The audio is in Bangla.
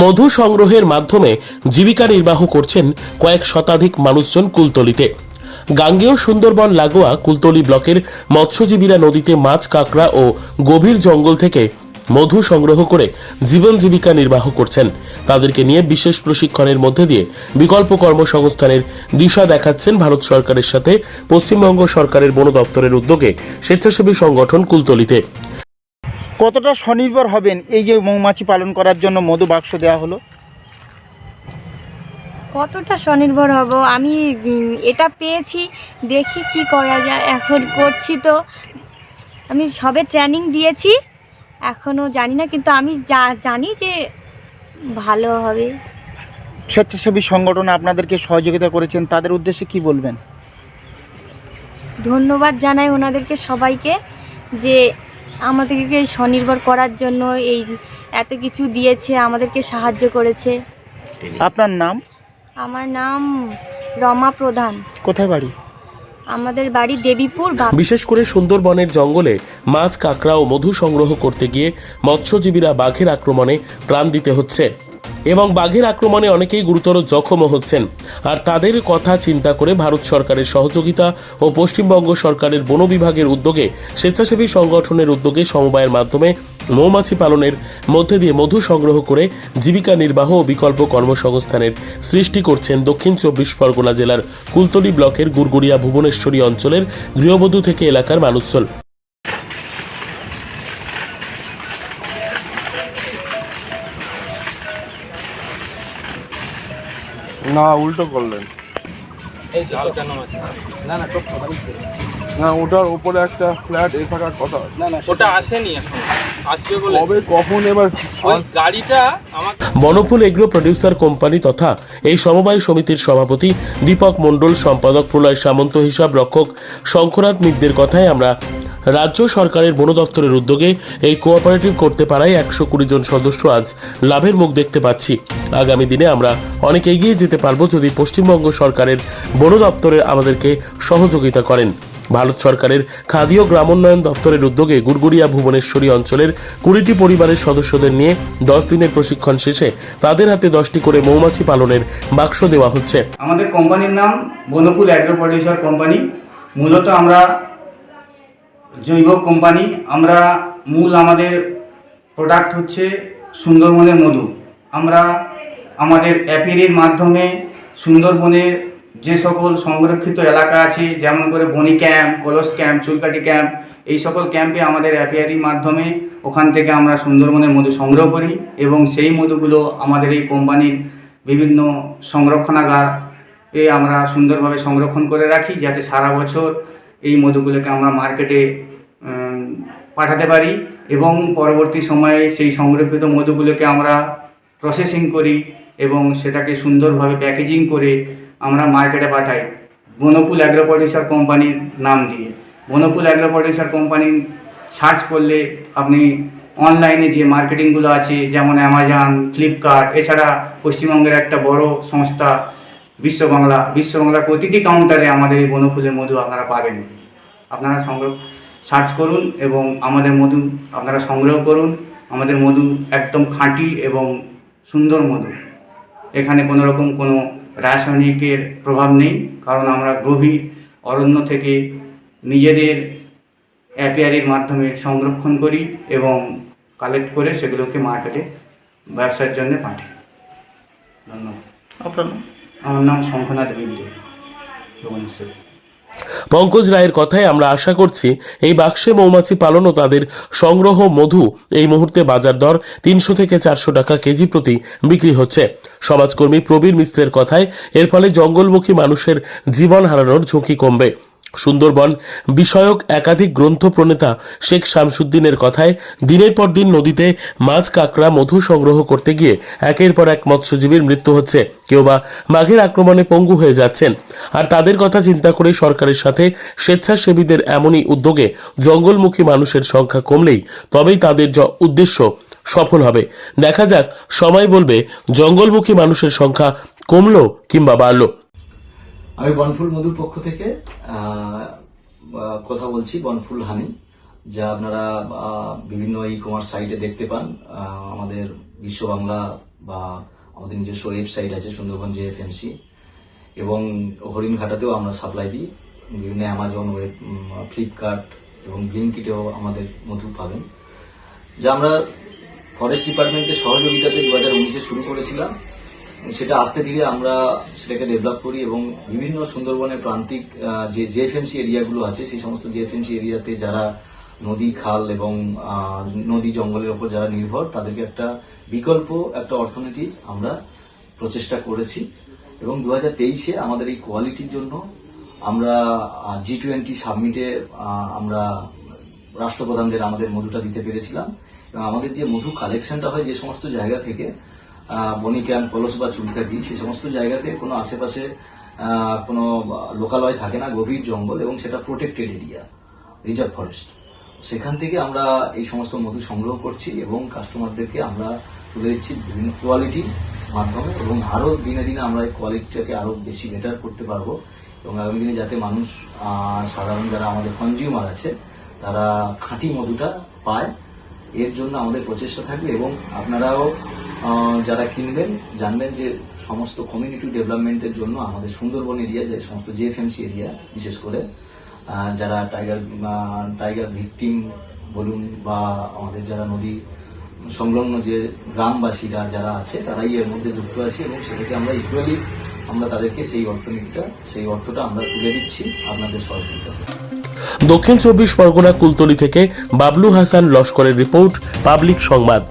মধু সংগ্রহের মাধ্যমে জীবিকা নির্বাহ করছেন কয়েক শতাধিক মানুষজন কুলতলিতে। গাঙ্গেয় সুন্দরবন লাগোয়া কুলতলি ব্লকের মৎস্যজীবীরা নদীতে মাছ, কাঁকড়া ও গভীর জঙ্গল থেকে মধু সংগ্রহ করে জীবন জীবিকা নির্বাহ করছেন। তাদেরকে নিয়ে বিশেষ প্রশিক্ষণের মধ্যে দিয়ে বিকল্প কর্মসংস্থানের দিশা দেখাচ্ছেন ভারত সরকারের সাথে পশ্চিমবঙ্গ সরকারের বন দপ্তরের উদ্যোগে স্বেচ্ছাসেবী সংগঠন কুলতলিতে। কতটা স্বনির্ভর হবেন এই যে মৌমাছি পালন করার জন্য মধু বাক্স দেওয়া হলো? কতটা স্বনির্ভর হব? আমি এটা পেয়েছি দেখি কি করা যায়। এখন করছি তো। আমি সবে ট্রেনিং দিয়েছি এখনও জানি না কিন্তু আমি যা জানি যে ভালো হবে। স্বেচ্ছাসেবী সংগঠন আপনাদেরকে সহযোগিতা করেছেন তাদের উদ্দেশ্যে কি বলবেন? ধন্যবাদ জানাই ওনাদেরকে সবাইকে যে আমাদেরকে স্বনির্ভর করার জন্য এই এত কিছু দিয়েছে আমাদেরকে সাহায্য করেছে। আপনার নাম? আমার নাম রমা প্রধান। কোথায় বাড়ি? আমাদের বাড়ি দেবীপুর বা বিশেষ করে সুন্দরবনের জঙ্গলে মাছ কাঁকড়া ও মধু সংগ্রহ করতে গিয়ে মৎস্যজীবীরা বাঘের আক্রমণে প্রাণ দিতে হচ্ছে। এবং বাঘের আক্রমণে অনেকেই গুরুতর জখমও হচ্ছেন। আর তাদের কথা চিন্তা করে ভারত সরকারের সহযোগিতা ও পশ্চিমবঙ্গ সরকারের বন বিভাগের উদ্যোগে স্বেচ্ছাসেবী সংগঠনের উদ্যোগে সমবায়ের মাধ্যমে মৌমাছি পালনের মধ্যে দিয়ে মধু সংগ্রহ করে জীবিকা নির্বাহ ও বিকল্প কর্মসংস্থানের সৃষ্টি করছেন দক্ষিণ চব্বিশ পরগনা জেলার কুলতলি ব্লকের গুরগুড়িয়া ভুবনেশ্বরী অঞ্চলের গৃহবধূ থেকে এলাকার মানুষজন। না উল্টো করলেন। না ওটার উপরে একটা ফ্ল্যাট এ থাকার কথা। ওটা আসেনি এখন। কবে কখন এবার গাড়িটা বনফুল এগ্রো প্রডিউসার কোম্পানি তথা এই সমবায় সমিতির সভাপতি দীপক মণ্ডল সম্পাদক প্রলয় সামন্ত হিসাব রক্ষক শঙ্করাত মিত্রের কথায় আমরা রাজ্য সরকারের বন দপ্তরের উদ্যোগে এই কোঅপারেটিভ করতে পারায় একশো কুড়ি জন সদস্য আজ লাভের মুখ দেখতে পাচ্ছি। আগামী দিনে আমরা অনেক এগিয়ে যেতে পারব যদি পশ্চিমবঙ্গ সরকারের বন দপ্তরের আমাদেরকে সহযোগিতা করেন। ভারত সরকারের খাদি ও গ্রামোন্নয়ন দপ্তরের উদ্যোগে গুড়গুড়িয়া ভুবনেশ্বরী অঞ্চলের কুড়িটি পরিবারের সদস্যদের নিয়ে দশ দিনের প্রশিক্ষণ শেষে তাদের হাতে দশটি করে মৌমাছি পালনের বাক্স দেওয়া হচ্ছে। আমাদের কোম্পানির নাম বনকুল অ্যাগ্রো প্রডিউসার কোম্পানি। মূলত আমরা জৈব কোম্পানি। আমরা মূল আমাদের প্রোডাক্ট হচ্ছে সুন্দরবনের মধু। আমরা আমাদের অ্যাপিরির মাধ্যমে সুন্দরবনের যে সকল সংরক্ষিত এলাকা আছে, যেমন করে বনি ক্যাম্প, কলস ক্যাম্প চুলকাটি ক্যাম্প, এই সকল ক্যাম্পে আমাদের অ্যাপিয়ারির মাধ্যমে ওখান থেকে আমরা সুন্দরবনের মধু সংগ্রহ করি এবং সেই মধুগুলো আমাদের এই কোম্পানির বিভিন্ন সংরক্ষণাগার এ আমরা সুন্দরভাবে সংরক্ষণ করে রাখি যাতে সারা বছর এই মধুগুলোকে আমরা মার্কেটে পাঠাতে পারি এবং পরবর্তী সময়ে সেই সংরক্ষিত মধুগুলোকে আমরা প্রসেসিং করি এবং সেটাকে সুন্দরভাবে প্যাকেজিং করে আমরা মার্কেটে পাঠাই। বনকুল অ্যাগ্রো প্রডিউসার কোম্পানির নাম দিয়ে। Bonkul agro producer company search করলে আপনি অনলাইনে যে মার্কেটিংগুলো আছে, যেমন অ্যামাজন ফ্লিপকার্ট এছাড়া পশ্চিমবঙ্গের একটা বড় সংস্থা বিশ্ববাংলা। বিশ্ববাংলার প্রতিটি কাউন্টারে আমাদের এই বনফুলের মধু আপনারা পাবেন। আপনারা সংগ্রহ সার্চ করুন এবং আমাদের মধু আপনারা সংগ্রহ করুন। আমাদের মধু একদম খাঁটি এবং সুন্দর মধু। এখানে কোনো রকম কোনো রাসায়নিকের প্রভাব নেই কারণ আমরা গভীর অরণ্য থেকে নিজেদের অ্যাপিয়ারির মাধ্যমে সংরক্ষণ করি এবং কালেক্ট করে সেগুলোকে মার্কেটে ব্যবসার জন্য পাঠাই। ধন্যবাদ। আপনার আমার নাম শঙ্খনাথ বিদ্যে ভুবনেশ্বর। পঙ্কজ রায়ের কথায় আমরা আশা করছি, এই বাক্সে মৌমাছি পালন ও তাদের সংগ্রহ মধু, এই মুহূর্তে বাজার দর তিনশো থেকে চারশো টাকা কেজি প্রতি বিক্রি হচ্ছে। সমাজকর্মী প্রবীর মিত্রের কথায়, এর ফলে জঙ্গলমুখী মানুষের জীবন হারানোর ঝুঁকি কমবে। সুন্দরবন বিষয়ক একাধিক গ্রন্থ প্রণেতা শেখ শামসুদ্দিনের কথায় দিনের পর দিন নদীতে মাছ, কাঁকড়া, মধু সংগ্রহ করতে গিয়ে একের পর এক মৎস্যজীবীর মৃত্যু হচ্ছে। কেউ বা বাঘের আক্রমণে পঙ্গু হয়ে যাচ্ছেন। আর তাদের কথা চিন্তা করে সরকারের সাথে স্বেচ্ছাসেবীদের এমনই উদ্যোগে জঙ্গলমুখী মানুষের সংখ্যা কমলেই তবেই তাদের উদ্দেশ্য সফল হবে। দেখা যাক, সময় বলবে, জঙ্গলমুখী মানুষের সংখ্যা কমলো কিংবা বাড়লো। আমি বনফুল মধুর পক্ষ থেকে কথা বলছি, বনফুল হানি, যা আপনারা বিভিন্ন ই কমার্স সাইটে দেখতে পান। আমাদের বিশ্ব বাংলা বা আমাদের নিজস্ব ওয়েবসাইট আছে, সুন্দরবন জেএফএমসি এবং হরিণঘাটাতেও আমরা সাপ্লাই দিই। বিভিন্ন অ্যামাজন ওয়েব ফ্লিপকার্ট এবং ব্লিঙ্কিটেও আমাদের মধু পাবেন। যা আমরা ফরেস্ট ডিপার্টমেন্টের সহযোগিতাতে দু হাজার উনিশে শুরু করেছিলাম। সেটা আস্তে ধীরে আমরা সেটাকে ডেভেলপ করি এবং বিভিন্ন সুন্দরবনের প্রান্তিক যে জেএফএমসি এরিয়াগুলো আছে, সেই সমস্ত জেএফএমসি এরিয়াতে যারা নদী, খাল এবং নদী, জঙ্গলের ওপর যারা নির্ভর, তাদেরকে একটা বিকল্প, একটা অর্থনীতি আমরা প্রচেষ্টা করেছি। এবং দু হাজার তেইশে আমাদের এই কোয়ালিটির জন্য আমরা জি টোয়েন্টি সাবমিটে আমরা রাষ্ট্রপ্রধানদের আমাদের মধুটা দিতে পেরেছিলাম। এবং আমাদের যে মধু কালেকশনটা হয় যে সমস্ত জায়গা থেকে আহ, বনিক্যাম কলস বা চুলকাটি সে সমস্ত জায়গাতে কোনো আশেপাশে কোনো লোকালয় থাকে না গভীর জঙ্গল এবং সেটা প্রোটেক্টেড এরিয়া রিজার্ভ ফরেস্ট সেখান থেকে আমরা এই সমস্ত মধু সংগ্রহ করছি এবং কাস্টমারদেরকে আমরা তুলে দিচ্ছি বিভিন্ন কোয়ালিটি মাধ্যমে এবং আরও দিনে দিনে আমরা এই কোয়ালিটিটাকে আরও বেশি বেটার করতে পারব এবং আগামী দিনে যাতে মানুষ সাধারণ যারা আমাদের কনজিউমার আছে তারা খাঁটি মধুটা পায় এর জন্য আমাদের প্রচেষ্টা থাকবে এবং আপনারাও যারা কিনবেন, জানবেন যে সমস্ত কমিউনিটি ডেভেলপমেন্টের জন্য আমাদের সুন্দরবন এরিয়া যে সমস্ত জেএফএমসি এরিয়া বিশেষ করে যারা টাইগার টাইগার ভিকটিম বলুন বা আমাদের যারা নদী সংলগ্ন যে গ্রামবাসীরা যারা আছে, তারাই এর মধ্যে যুক্ত আছে এবং সেটাকে আমরা ইকুয়ালি আমরা তাদেরকে সেই অর্থনীতিটা, সেই অর্থটা আমরা তুলে দিচ্ছি আপনাদের সহযোগিতা দক্ষিণ চব্বিশ পরগনা কুলতলি থেকে বাবলু হাসান লস্করের রিপোর্ট, পাবলিক সংবাদ।